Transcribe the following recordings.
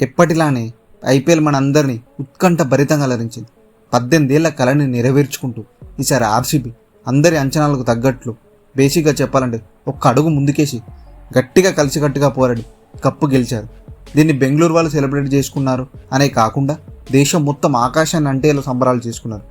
ఎప్పటిలానే IPL మనందరినీ ఉత్కంఠ భరితంగా అలరించింది. పద్దెనిమిదేళ్ళ కళని నెరవేర్చుకుంటూ ఈసారి ఆర్సీబీ అందరి అంచనాలకు తగ్గట్లు బేసిక్గా చెప్పాలంటే ఒక్క అడుగు ముందుకేసి గట్టిగా కలిసికట్టుగా పోరాడి కప్పు గెలిచారు. దీన్ని బెంగళూరు వాళ్ళు సెలబ్రేట్ చేసుకున్నారు అనే కాకుండా దేశం మొత్తం ఆకాశాన్ని అంటేలా సంబరాలు చేసుకున్నారు.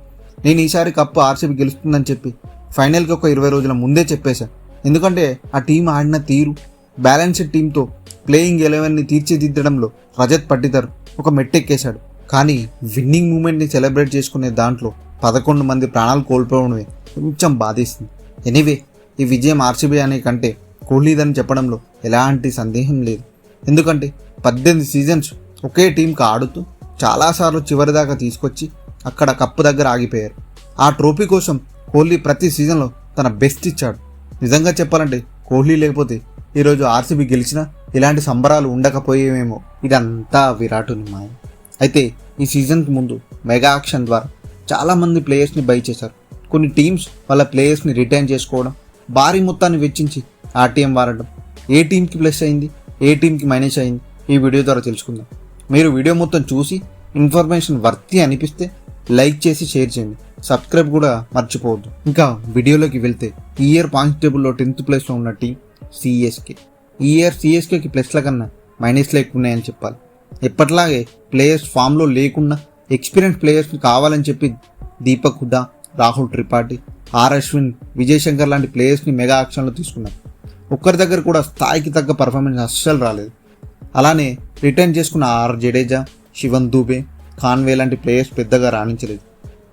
నేను ఈసారి కప్పు ఆర్సీబీ గెలుస్తుందని చెప్పి ఫైనల్కి ఒక ఇరవై రోజుల ముందే చెప్పేశాను ఎందుకంటే ఆ టీం ఆడిన తీరు బ్యాలెన్స్డ్ టీంతో ప్లేయింగ్ ఎలెవెన్ని తీర్చిదిద్దడంలో రజత్ పట్టిదర్ ఒక మెట్టెక్కేశాడు. కానీ విన్నింగ్ మూమెంట్ని సెలబ్రేట్ చేసుకునే దాంట్లో పదకొండు మంది ప్రాణాలు కోల్పోవడమే కొంచెం బాధిస్తుంది ఎనీవే ఈ విజయం ఆర్సీబీ అనే కంటే కోహ్లీదని చెప్పడంలో ఎలాంటి సందేహం లేదు. ఎందుకంటే పద్దెనిమిది సీజన్స్ ఒకే టీంకి ఆడుతూ చాలాసార్లు చివరి దాకా తీసుకొచ్చి అక్కడ కప్పు దగ్గర ఆగిపోయారు. ఆ ట్రోఫీ కోసం కోహ్లీ ప్రతి సీజన్లో తన బెస్ట్ ఇచ్చాడు. నిజంగా చెప్పాలంటే కోహ్లీ లేకపోతే ఈరోజు ఆర్సీబీ గెలిచినా ఇలాంటి సంబరాలు ఉండకపోయేమేమో ఇదంతా విరాటుని మాయం అయితే ఈ సీజన్కి ముందు మెగా ఆక్షన్ ద్వారా చాలామంది ప్లేయర్స్ని బై చేశారు. కొన్ని టీమ్స్ వాళ్ళ ప్లేయర్స్ని రిటైన్ చేసుకోవడం భారీ మొత్తాన్ని వెచ్చించి ఆర్టీఎం వాడడం ఏ టీంకి ప్లస్ అయింది? ఏ టీంకి మైనస్ అయింది? ఈ వీడియో ద్వారా తెలుసుకుందాం. మీరు వీడియో మొత్తం చూసి ఇన్ఫర్మేషన్ వర్తి అనిపిస్తే లైక్ చేసి షేర్ చేయండి. సబ్స్క్రైబ్ కూడా మర్చిపోవద్దు. ఇంకా వీడియోలోకి వెళ్తే ఈ ఇయర్ పాయింట్స్ టేబుల్లో టెన్త్ ప్లేస్లో ఉన్న టీం సిఎస్కే. ఈ ఇయర్ సిఎస్కేకి ప్లస్ల కన్నా మైనస్లు ఎక్కువ ఉన్నాయని చెప్పాలి. ఎప్పటిలాగే ప్లేయర్స్ ఫామ్లో లేకుండా ఎక్స్పీరియన్స్ ప్లేయర్స్ని కావాలని చెప్పి దీపక్ హుడా రాహుల్ త్రిపాఠి ఆర్ అశ్విన్ విజయ్ శంకర్ లాంటి ప్లేయర్స్ని మెగా యాక్షన్లో తీసుకున్నారు. ఒక్కరి దగ్గర కూడా స్థాయికి తగ్గ పర్ఫార్మెన్స్ అస్సలు రాలేదు. అలానే రిటర్న్ చేసుకున్న ఆర్ జడేజా శివన్ దూబే ఖాన్వే లాంటి ప్లేయర్స్ పెద్దగా రాణించలేదు.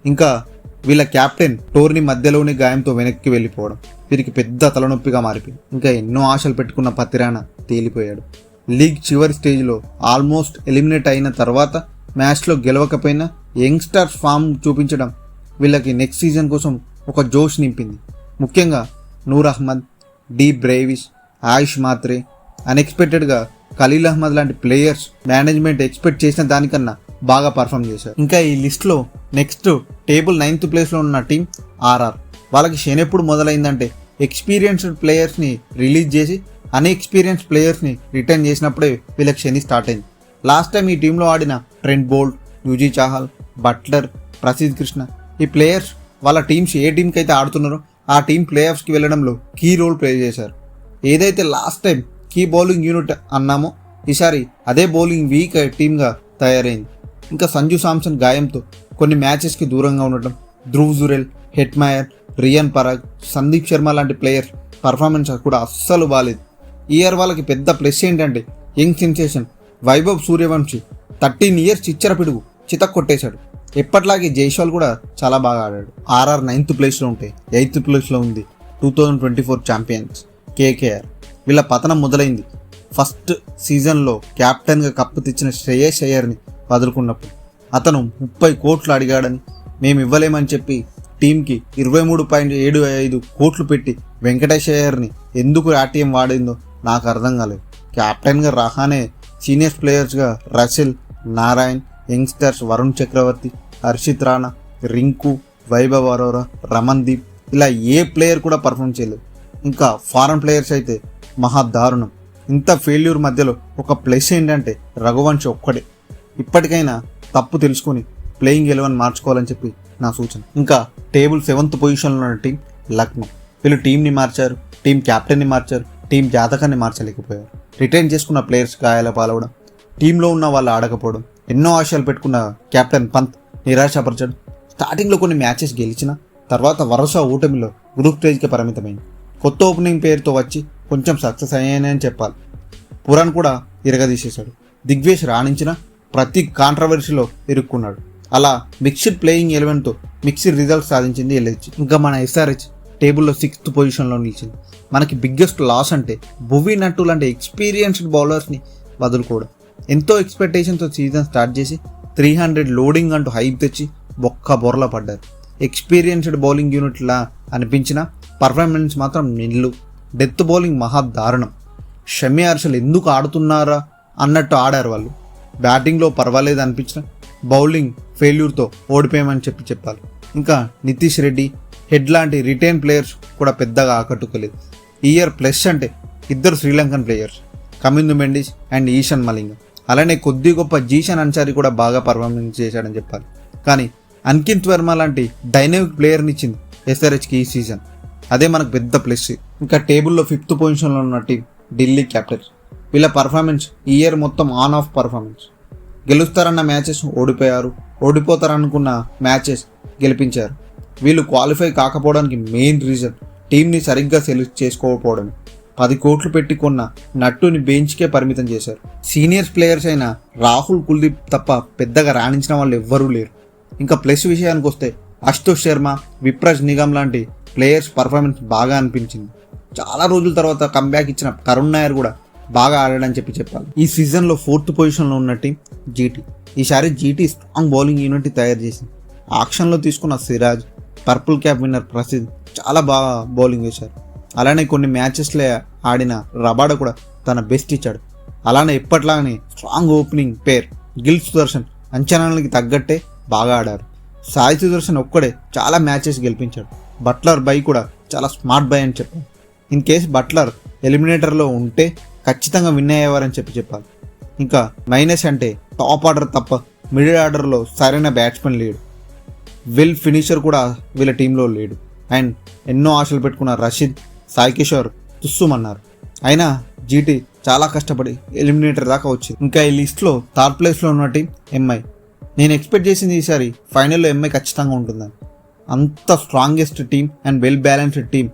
ఇంకా వీళ్ళ కెప్టెన్ టోర్ని మధ్యలోనే గాయంతో వెనక్కి వెళ్ళిపోవడం. వీరికి పెద్ద తలనొప్పిగా మారిపోయింది. ఇంకా ఎన్నో ఆశలు పెట్టుకున్న పత్తిరాన తేలిపోయాడు. లీగ్ చివరి స్టేజ్లో ఆల్మోస్ట్ ఎలిమినేట్ అయిన తర్వాత మ్యాచ్లో గెలవకపోయినా యంగ్స్టర్స్ ఫామ్ చూపించడం వీళ్ళకి నెక్స్ట్ సీజన్ కోసం ఒక జోష్ నింపింది. ముఖ్యంగా నూర్ అహ్మద్ డి బ్రేవిస్ ఆయుష్ మాత్రే అన్ఎక్స్పెక్టెడ్గా ఖలీల్ అహ్మద్ లాంటి ప్లేయర్స్ మేనేజ్మెంట్ ఎక్స్పెక్ట్ చేసిన దానికన్నా బాగా పర్ఫామ్ చేశారు. ఇంకా ఈ లిస్ట్లో నెక్స్ట్ టేబుల్ నైన్త్ ప్లేస్లో ఉన్న టీం ఆర్ఆర్. వాళ్ళకి శని ఎప్పుడు మొదలైందంటే ఎక్స్పీరియన్స్డ్ ప్లేయర్స్ని రిలీజ్ చేసి అన్ఎక్స్పీరియన్స్ ప్లేయర్స్ని రిటర్న్ చేసినప్పుడే వీళ్ళకి శని స్టార్ట్ అయింది. లాస్ట్ టైం ఈ టీంలో ఆడిన Trent Boult Yuzi Chahal Buttler Prasidh Krishna ఈ ప్లేయర్స్ వాళ్ళ టీమ్స్ ఏ టీంకి అయితే ఆడుతున్నారో ఆ టీం ప్లే ఆఫ్స్కి వెళ్ళడంలో కీ రోల్ ప్లే చేశారు. ఏదైతే last time key bowling unit అన్నామో ఈసారి అదే బౌలింగ్ వీక్ టీమ్గా తయారైంది. ఇంకా సంజు సామ్సన్ గాయంతో కొన్ని మ్యాచెస్కి దూరంగా ఉండటం ధ్రువ్ జురెల్ హెట్మాయర్ రియన్ పరాగ్ సందీప్ శర్మ లాంటి ప్లేయర్ పర్ఫార్మెన్స్ కూడా అస్సలు బాలేదు. ఈ ఇయర్ వాళ్ళకి పెద్ద ప్లస్ ఏంటంటే young sensation Vaibhav Suryavanshi thirteen years చిచ్చర పిడుగు చితక్ కొట్టేశాడు. ఎప్పట్లాగే జైస్వాల్ కూడా చాలా బాగా ఆడాడు. ఆర్ఆర్ నైన్త్ ప్లేస్లో ఉంటే ఎయిత్ ప్లేస్లో ఉంది. Two thousand twenty four champions KKR వీళ్ళ పతనం మొదలైంది. ఫస్ట్ సీజన్లో కెప్టెన్గా కప్పు తెచ్చిన శ్రేయస్ అయ్యర్ని వదులుకున్నప్పుడు అతను ముప్పై కోట్లు అడిగాడని మేము ఇవ్వలేమని చెప్పి టీంకి ఇరవై మూడు పాయింట్ ఏడు ఐదు కోట్లు పెట్టి వెంకటేష్ అయ్యర్ని ఎందుకు ఆర్టీఎం వాడిందో నాకు అర్థం కాలేదు. కెప్టెన్గా రాగానే సీనియర్ ప్లేయర్స్గా రసిల్ నారాయణ్ యంగ్స్టర్స్ వరుణ్ చక్రవర్తి హర్షిత్ రాణా రింకు వైభవ్ అరోరా రమన్దీప్ ఇలా ఏ ప్లేయర్ కూడా పర్ఫామ్ చేయలేదు. ఇంకా ఫారెన్ ప్లేయర్స్ అయితే మహా దారుణం. ఇంత ఫెయిల్యూర్ మధ్యలో ఒక ప్లస్ ఏంటంటే రఘువంశ్ ఒక్కడే. ఇప్పటికైనా తప్పు తెలుసుకొని ప్లేయింగ్ ఎలెవెన్ మార్చుకోవాలని చెప్పి నా సూచన. ఇంకా టేబుల్ సెవెంత్ పొజిషన్లో ఉన్న టీం లక్నో. వీళ్ళు టీంని మార్చారు టీం క్యాప్టెన్ని మార్చారు టీం జాతకాన్ని మార్చలేకపోయారు. రిటైన్ చేసుకున్న ప్లేయర్స్ గాయాల పాలవడం టీంలో ఉన్న వాళ్ళు ఆడకపోవడం ఎన్నో ఆశయాలు పెట్టుకున్న కెప్టెన్ పంత్ నిరాశపరచడం స్టార్టింగ్లో కొన్ని మ్యాచెస్ గెలిచిన తర్వాత వరుస ఓటమిలో గ్రూప్ స్టేజ్కి పరిమితమైంది. కొత్త ఓపెనింగ్ పేరుతో వచ్చి కొంచెం సక్సెస్ అయ్యాయని చెప్పాలి. పురాణ్ కూడా ఇరగదీసేశాడు. దిగ్వేష్ రాణించిన ప్రతి కాంట్రవర్సీలో ఇరుక్కున్నాడు. అలా మిక్స్డ్ ప్లేయింగ్ ఎలెవెన్తో మిక్స్డ్ రిజల్ట్ సాధించింది ఎల్హెచ్ ఇంకా మన ఎస్ఆర్హెచ్ టేబుల్లో సిక్స్త్ పొజిషన్లో నిలిచింది. మనకి బిగ్గెస్ట్ లాస్ అంటే భువి నట్టు లాంటి ఎక్స్పీరియన్స్డ్ బౌలర్స్ని వదులుకోవడం. ఎంతో ఎక్స్పెక్టేషన్తో సీజన్ స్టార్ట్ చేసి త్రీ హండ్రెడ్ లోడింగ్ అంటూ హైప్ తెచ్చి బొక్క బొర్ల పడ్డారు. ఎక్స్పీరియన్స్డ్ బౌలింగ్ యూనిట్లా అనిపించిన పర్ఫార్మెన్స్ మాత్రం నిల్లు. డెత్ బౌలింగ్ మహా దారుణం. షమి హర్షల్ ఎందుకు ఆడుతున్నారా అన్నట్టు ఆడారు వాళ్ళు. బ్యాటింగ్లో పర్వాలేదు అనిపించిన బౌలింగ్ ఫెయిల్యూర్తో ఓడిపోయామని చెప్పి చెప్పాలి. ఇంకా నితీష్ రెడ్డి హెడ్ లాంటి రిటైన్ ప్లేయర్స్ కూడా పెద్దగా ఆకట్టుకోలేదు. ఈ ఇయర్ ప్లస్ అంటే ఇద్దరు శ్రీలంకన్ ప్లేయర్స్ కమిందు మెండిస్ అండ్ ఈశాన్ మలింగ అలానే కొద్ది గొప్ప జీషన్ అన్సారి కూడా బాగా పర్ఫార్మెన్స్ చేశాడని చెప్పాలి. కానీ అంకిత్ వర్మ లాంటి డైనమిక్ ప్లేయర్ని ఇచ్చింది ఎస్ఆర్హెచ్కి ఈ సీజన్ అదే మనకు పెద్ద ప్లస్ ఇంకా టేబుల్లో ఫిఫ్త్ పొజిషన్లో ఉన్న టీం ఢిల్లీ క్యాపిటల్స్ వీళ్ళ పర్ఫార్మెన్స్ ఈ ఇయర్ మొత్తం ఆన్ ఆఫ్ పర్ఫార్మెన్స్ గెలుస్తారన్న మ్యాచెస్ ఓడిపోయారు. ఓడిపోతారనుకున్న మ్యాచెస్ గెలిపించారు. వీళ్ళు క్వాలిఫై కాకపోవడానికి మెయిన్ రీజన్ టీంని సరిగ్గా సెలెక్ట్ చేసుకోకపోవడం పది కోట్లు పెట్టి కొన్న నట్టుని బెంచ్కే పరిమితం చేశారు. సీనియర్స్ ప్లేయర్స్ అయిన రాహుల్ కుల్దీప్ తప్ప పెద్దగా రాణించిన వాళ్ళు ఎవ్వరూ లేరు. ఇంకా ప్లస్ విషయానికి వస్తే అశుతోష్ శర్మ విప్రాజ్ నిగమ్ లాంటి ప్లేయర్స్ పర్ఫార్మెన్స్ బాగా అనిపించింది. చాలా రోజుల తర్వాత కంబ్యాక్ ఇచ్చిన కరుణ్ నాయర్ కూడా బాగా ఆడాడని చెప్పి చెప్పాలి. ఈ సీజన్లో ఫోర్త్ పొజిషన్లో ఉన్న టీం జీటీ ఈసారి జీటీ స్ట్రాంగ్ బౌలింగ్ యూనిట్ తయారు చేసింది. ఆక్షన్లో తీసుకున్న Siraj purple cap winner Prasidh చాలా బాగా బౌలింగ్ వేశారు. అలానే కొన్ని మ్యాచెస్లో ఆడిన రబాడ కూడా తన బెస్ట్ ఇచ్చాడు. అలానే ఎప్పట్లానే strong opening pair Gill Sudharsan అంచనాలకి తగ్గట్టే బాగా ఆడారు. సాయి సుదర్శన్ ఒక్కడే చాలా మ్యాచెస్ గెలిపించాడు. బట్లర్ బై కూడా చాలా స్మార్ట్ బై అని చెప్పారు. ఇన్ కేస్ బట్లర్ ఎలిమినేటర్లో ఉంటే ఖచ్చితంగా విన్ అయ్యేవారని చెప్పి చెప్పాలి. ఇంకా మైనస్ అంటే టాప్ ఆర్డర్ తప్ప మిడిల్ ఆర్డర్లో సరైన బ్యాట్స్మెన్ లేడు. విల్ ఫినిషర్ కూడా వీళ్ళ టీంలో లేడు. అండ్ ఎన్నో ఆశలు పెట్టుకున్న రషీద్ సాయి కిషోర్ తుస్సుమన్నారు అయినా జీటీ చాలా కష్టపడి ఎలిమినేటర్ దాకా వచ్చింది. ఇంకా ఈ లిస్ట్లో థర్డ్ ప్లేస్లో ఉన్న టీం ఎంఐ. నేను ఎక్స్పెక్ట్ చేసింది ఈసారి ఫైనల్లో ఎంఐ ఖచ్చితంగా ఉంటుందని. అంత strongest team and well balanced team.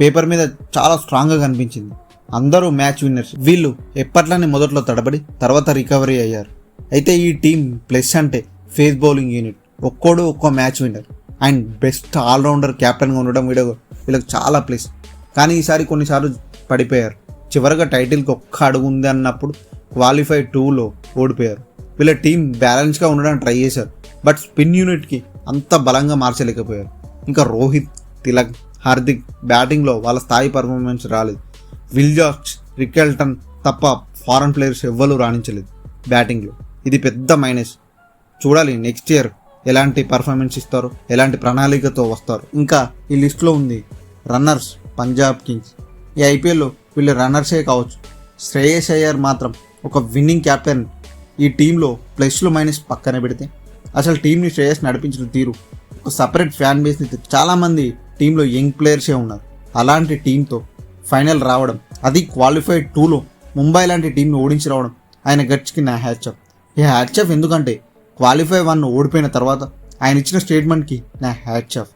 Paper మీద చాలా స్ట్రాంగ్గా కనిపించింది. అందరూ మ్యాచ్ విన్నర్స్. వీళ్ళు ఎప్పట్లోనే మొదట్లో తడబడి తర్వాత రికవరీ అయ్యారు. అయితే ఈ టీం ప్లస్ అంటే ఫేస్ బౌలింగ్ యూనిట్. ఒక్కోడు ఒక్కో match winner. And best all rounder కెప్టెన్గా ఉండడం వీడు వీళ్ళకి చాలా ప్లస్. కానీ ఈసారి కొన్నిసార్లు పడిపోయారు. చివరగా టైటిల్కి ఒక్క అడుగు ఉంది అన్నప్పుడు క్వాలిఫై టూలో ఓడిపోయారు. వీళ్ళ టీం బ్యాలెన్స్గా ఉండడానికి ట్రై చేశారు. బట్ స్పిన్ యూనిట్కి అంత బలంగా మార్చలేకపోయారు. ఇంకా రోహిత్ తిలక్ హార్దిక్ బ్యాటింగ్లో వాళ్ళ స్థాయి పర్ఫార్మెన్స్ రాలేదు. విల్జార్చ్ రికెల్టన్ తప్ప ఫారెన్ ప్లేయర్స్ ఎవ్వరూ రాణించలేదు బ్యాటింగ్లో. ఇది పెద్ద మైనస్. చూడాలి నెక్స్ట్ ఇయర్ ఎలాంటి పర్ఫార్మెన్స్ ఇస్తారో ఎలాంటి ప్రణాళికతో వస్తారు. ఇంకా ఈ లిస్ట్లో ఉంది రన్నర్స్ పంజాబ్ కింగ్స్. ఈ ఐపీఎల్లో వీళ్ళు రన్నర్సే కావచ్చు. శ్రేయస్ అయ్యర్ మాత్రం ఒక విన్నింగ్ క్యాప్టెన్. ఈ టీంలో ప్లస్లు మైనస్ పక్కన పెడితే అసలు టీంని శ్రేయస్ నడిపించిన తీరు. ఒక సపరేట్ ఫ్యాన్ బేస్ని చాలామంది టీంలో యంగ్ ప్లేయర్సే ఉన్నారు. అలాంటి టీంతో ఫైనల్ రావడం అది క్వాలిఫైడ్ టూలో ముంబై లాంటి టీంను ఓడించి రావడం ఆయన గట్స్కి నా హ్యాచ్అప్ ఈ హ్యాచ్అప్ ఎందుకంటే క్వాలిఫై వన్ ఓడిపోయిన తర్వాత ఆయన ఇచ్చిన స్టేట్మెంట్కి నా హ్యాచ్అప్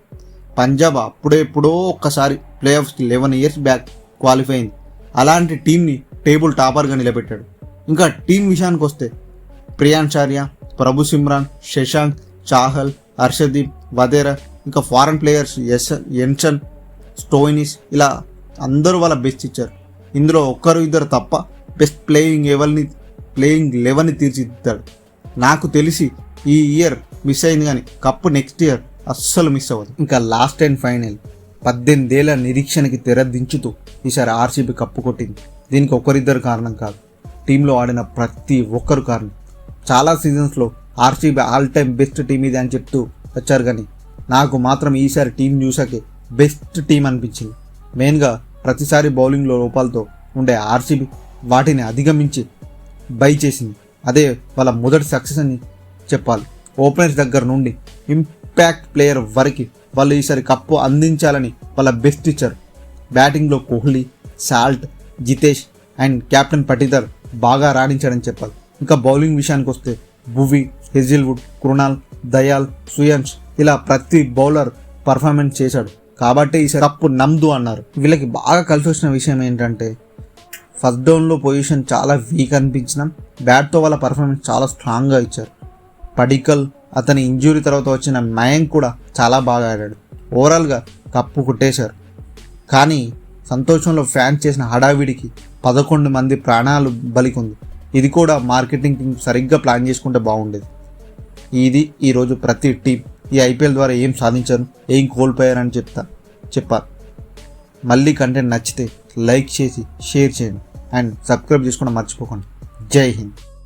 పంజాబ్ అప్పుడే ఎప్పుడో ఒక్కసారి ప్లే ఆఫ్స్కి లెవెన్ ఇయర్స్ బ్యాక్ క్వాలిఫై అయింది. అలాంటి టీంని టేబుల్ టాపర్గా నిలబెట్టాడు. ఇంకా టీం విషయానికి వస్తే ప్రియాన్చార్య ప్రభు సిమ్రాన్ శశాంక్ చాహల్ హర్షదీప్ వదేరా ఇంకా ఫారెన్ ప్లేయర్స్ ఎస్ ఎన్సన్ స్టోయినిస్ ఇలా అందరూ వాళ్ళ బెస్ట్ ఇచ్చారు. ఇందులో ఒక్కరు ఇద్దరు తప్ప బెస్ట్ ప్లేయింగ్ ఎవరిని ప్లేయింగ్ లెవెన్ని తీర్చిదిద్దాడు. నాకు తెలిసి ఈ ఇయర్ మిస్ అయింది కానీ కప్పు నెక్స్ట్ ఇయర్ అస్సలు మిస్ అవ్వదు. ఇంకా లాస్ట్ అండ్ ఫైనల్ పద్దెనిమిదేళ్ళ నిరీక్షణకి తెరదించుతూ ఈసారి ఆర్సీబీ కప్పు కొట్టింది. దీనికి ఒకరిద్దరు కారణం కాదు. టీంలో ఆడిన ప్రతి ఒక్కరు కారణం. చాలా సీజన్స్లో RCB all time best team ఇది అని చెప్తూ వచ్చారు కానీ నాకు మాత్రం ఈసారి టీం చూసాకే బెస్ట్ టీం అనిపించింది. మెయిన్గా ప్రతిసారి బౌలింగ్లో లోపాలతో ఉండే ఆర్సీబీ వాటిని అధిగమించి బై చేసింది. అదే వాళ్ళ మొదటి సక్సెస్ అని చెప్పాలి. ఓపెనర్స్ దగ్గర నుండి ఇంపాక్ట్ ప్లేయర్ వరకు వాళ్ళు ఈసారి కప్పు అందించాలని వాళ్ళ బెస్ట్ ఇచ్చారు. బ్యాటింగ్లో Kohli Salt Jitesh and captain Patidar బాగా రాణించాడని చెప్పాలి. ఇంకా బౌలింగ్ విషయానికి వస్తే భువి హెజిల్వుడ్ కృణాల్ దయాల్ సుయన్స్ ఇలా ప్రతి బౌలర్ పర్ఫార్మెన్స్ చేశాడు. కాబట్టి ఈసారి కప్పు నమ్దు అన్నారు. వీళ్ళకి బాగా కలిసి వచ్చిన విషయం ఏంటంటే ఫస్ట్ డౌన్లో పొజిషన్ చాలా వీక్ అనిపించిన బ్యాట్తో వాళ్ళ పర్ఫార్మెన్స్ చాలా స్ట్రాంగ్గా ఇచ్చారు. పడికల్ అతని ఇంజురీ తర్వాత వచ్చిన మయాంక్ కూడా చాలా బాగా ఆడాడు. ఓవరాల్గా కప్పు కొట్టేశారు. కానీ సంతోషంలో ఫ్యాన్స్ చేసిన హడావిడికి పదకొండు మంది ప్రాణాలు బలికొంది. ఇది కూడా మార్కెటింగ్ టీం సరిగ్గా ప్లాన్ చేసుకుంటే బాగుండేది. ఇది ఈరోజు ప్రతి టీం ఈ ఐపీఎల్ ద్వారా ఏం సాధించారు ఏం కోల్పోయారని చెప్తా చెప్పారు మళ్ళీ కంటెంట్ నచ్చితే లైక్ చేసి షేర్ చేయండి. అండ్ సబ్స్క్రైబ్ చేసుకోవడం మర్చిపోకండి. జై హింద్.